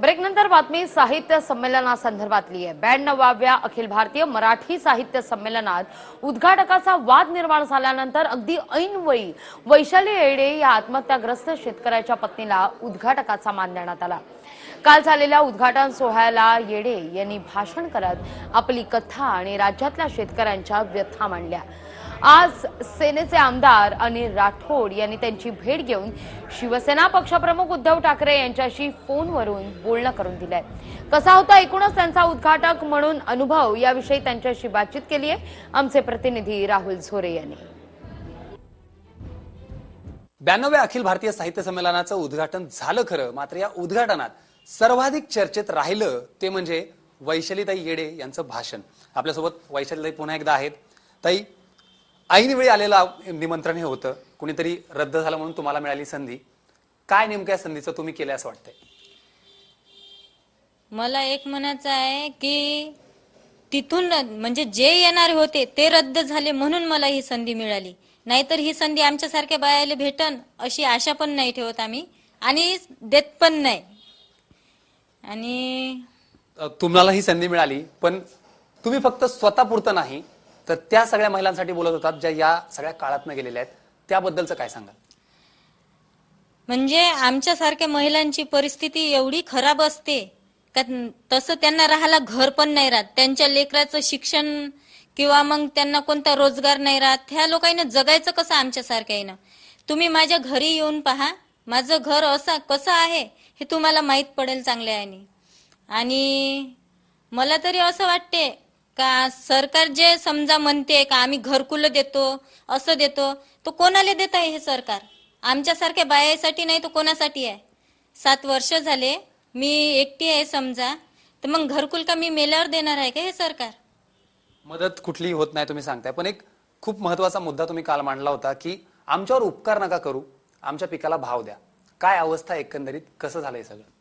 ब्रेकनंतर बातमी साहित्य संमेलनासंदर्भातली आहे ब्याण्णवाव्या अखिल भारतीय मराठी साहित्य संमेलनात उद्घाटकाचा वाद निर्माण झाल्यानंतर अगदी ऐनवेळी वैशाली येडे या आत्महत्याग्रस्त शेतकऱ्याच्या पत्नीला उद्घाटकाचा मान देण्यात आला. काल झालेल्या उद्घाटन सोहळ्याला येडे यांनी भाषण करत आपली कथा आणि राज्यातल्या शेतकऱ्यांच्या व्यथा मांडल्या. आज सेनेचे आमदार अनिल राठोड यांनी त्यांची भेट घेऊन शिवसेना पक्षप्रमुख उद्धव ठाकरे यांच्याशी फोनवरून बोलणं करून दिलंय. कसा होता एकूणच त्यांचा उद्घाटक म्हणून अनुभव याविषयी त्यांच्याशी बातचीत केली आहे आमचे प्रतिनिधी राहुल झोरे यांनी. ब्याण्णव्या अखिल भारतीय साहित्य संमेलनाचं उद्घाटन झालं खरं मात्र या उद्घाटनात सर्वाधिक चर्चेत राहिलं ते म्हणजे वैशालीताई येडे यांचं भाषण. आपल्यासोबत वैशालीताई पुन्हा एकदा आहेत. ताई ऐन वेळी आलेलं निमंत्रण हे होतं. कुणीतरी रद्द झालं म्हणून तुम्हाला मिळाली संधी. काय नेमक्या संधीचं तुम्ही केलं असं वाटतंय? मला एक म्हणायचं आहे की तिथून म्हणजे जे येणारे होते ते रद्द झाले म्हणून मला ही संधी मिळाली. नाहीतर ही संधी आमच्यासारख्या बायाला भेटन अशी आशा पण नाही ठेवत आम्ही आणि देत पण नाही. आणि तुम्हाला ही संधी मिळाली पण तुम्ही फक्त स्वतःपुरतं नाही तर त्या सगळ्या महिलांसाठी बोलत होतात ज्या या सगळ्या काळातनं गेलेल्या आहेत. त्याबद्दलचं काय सांगाल? म्हणजे आमच्यासारख्या महिलांची परिस्थिती एवढी खराब असते का तसं त्यांना राहायला घर पण नाही राहत. त्यांच्या लेकराचं शिक्षण किंवा मग त्यांना कोणता रोजगार नाही राहत. ह्या लोकांना जगायचं कसं आमच्यासारख्यानं तुम्ही माझ्या घरी येऊन पहा. माझं घर असं कसं आहे हे तुम्हाला माहीत पडेल चांगल्या आणि मला तरी असं वाटते का सरकार जे समजा म्हणते का आम्ही घरकुलं देतो असं देतो तो कोणाला देत आहे हे सरकार? आमच्यासारख्या बायासाठी नाही तो कोणासाठी आहे? सात वर्ष झाले मी एकटी आहे समजा तर मग घरकुल का मी मेल्यावर देणार आहे का हे सरकार? मदत कुठलीही होत नाही तुम्ही सांगताय. पण एक खूप महत्त्वाचा मुद्दा तुम्ही काल मांडला होता की आमच्यावर उपकार नका करू आमच्या पिकाला भाव द्या. काय अवस्था एकंदरीत? कसं झालंय सगळं?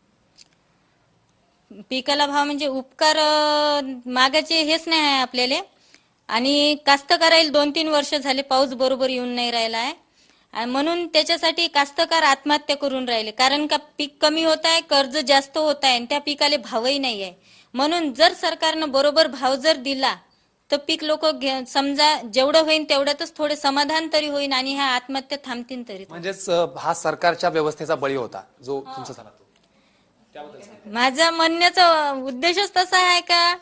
पिकाला भाव म्हणजे उपकार मागायचे हेच नाही आहे आपल्याला. आणि कास्तकाराला दोन तीन वर्ष झाले पाऊस बरोबर येऊन नाही राहिला आहे. आणि म्हणून त्याच्यासाठी कास्तकार आत्महत्या करून राहिले. कारण का पीक कमी होत आहे कर्ज जास्त होत आहे आणि त्या पिकाला भावही नाही आहे. म्हणून जर सरकारनं बरोबर भाव जर दिला तर पीक लोक समजा जेवढं होईल तेवढ्यातच थोडे समाधान तरी होईल आणि ह्या आत्महत्या थांबतील तरी. म्हणजेच हा सरकारच्या व्यवस्थेचा बळी होता जो तुमचा झाला. माझा म्हणण्याचा उद्देशच तसा आहे का?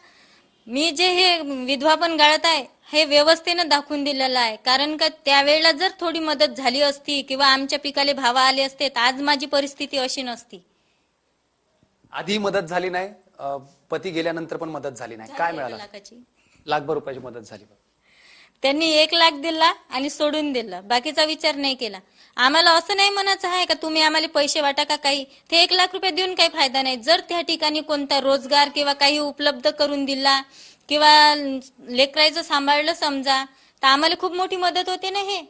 मी जे हे विधवा पण गाळत आहे हे व्यवस्थेनं दाखवून दिलेलं आहे. कारण का त्यावेळेला जर थोडी मदत झाली असती किंवा आमच्या पिकाले भाव आले असते तर आज माझी परिस्थिती अशी नसती. आधी मदत झाली नाही अं, पती गेल्यानंतर पण मदत झाली नाही. काय मिळालं? लाखाची. लाखभर रुपयाची मदत झाली. त्यांनी एक लाख दिला आणि सोडून दिला. बाकीचा विचार नाही केला. आम्हाला असं नाही म्हणायचं आहे का तुम्ही आम्हाला पैसे वाटा का काही? ते एक लाख रुपये देऊन काही फायदा नाही. जर त्या ठिकाणी कोणता रोजगार किंवा काही उपलब्ध करून दिला किंवा लेकरायचं सांभाळलं समजा तर आम्हाला खूप मोठी मदत होते ना हे.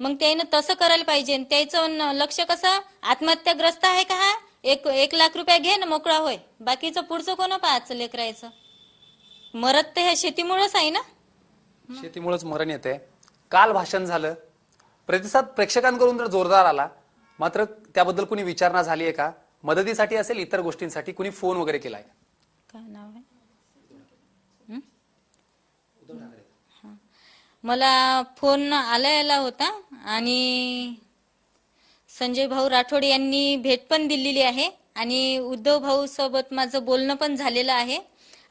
मग त्यानं तसं करायला पाहिजे त्याचं लक्ष कसं? आत्महत्याग्रस्त आहे का हा? एक एक लाख रुपये घे ना मोकळा होय. बाकीचं पुढचं कोण पाहायचं लेकरायचं मरत तर ह्या शेतीमुळेच आहे ना? शेतीमुळेच मरण येते काल भाषण झालं. प्रतिसाद प्रेक्षकांकडून तर जोरदार आला मात्र त्याबद्दल कुणी विचारणा झाली आहे का? मदतीसाठी असेल इतर गोष्टींसाठी कुणी फोन वगैरे केलाय काय नाव आहे? मला फोन आलेला होता आणि संजय भाऊ राठोड यांनी भेट पण दिलेली आहे आणि उद्धव भाऊ सोबत माझं बोलणं पण झालेलं आहे.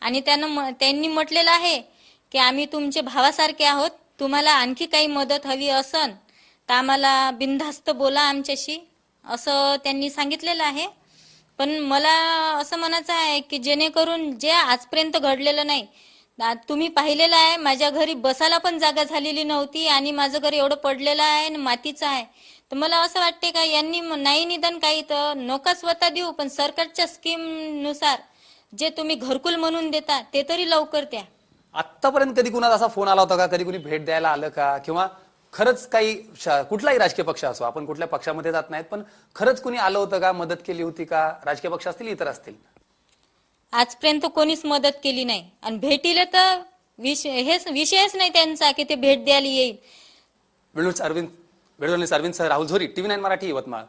आणि त्यानं म- त्यांनी म्हटलेलं आहे की आम्ही तुमचे भावासारखे आहोत. तुम्हाला आणखी काही मदत हवी असन तर आम्हाला बिनधास्त बोला आमच्याशी असं त्यांनी सांगितलेलं आहे. पण मला असं म्हणायचं आहे की जेणेकरून जे आजपर्यंत घडलेलं नाही तुम्ही पाहिलेलं आहे माझ्या घरी बसायला पण जागा झालेली नव्हती आणि माझं घर एवढं पडलेलं आहे आणि मातीचं आहे. तर मला असं वाटते का यांनी नाही निदान काही तर नका स्वतः देऊ पण सरकारच्या स्कीमनुसार जे तुम्ही घरकुल म्हणून देता ते तरी लवकर द्या. आतापर्यंत कधी कुणाचा असा फोन आला होता का? कधी कुणी भेट द्यायला आलं का? किंवा खरंच काही कुठलाही राजकीय पक्ष असो आपण कुठल्या पक्षामध्ये जात नाहीत पण खरंच कुणी आलं होतं का मदत केली होती का राजकीय पक्ष असतील इतर असतील? आजपर्यंत कोणीच मदत केली नाही. आणि भेटीला तर विषय हेच विषयच नाही त्यांचा की ते भेट द्यायला येईल. Veluch Arvind Veluch Arvind sir Rahul Zori TV nine Marathi Yavatmal.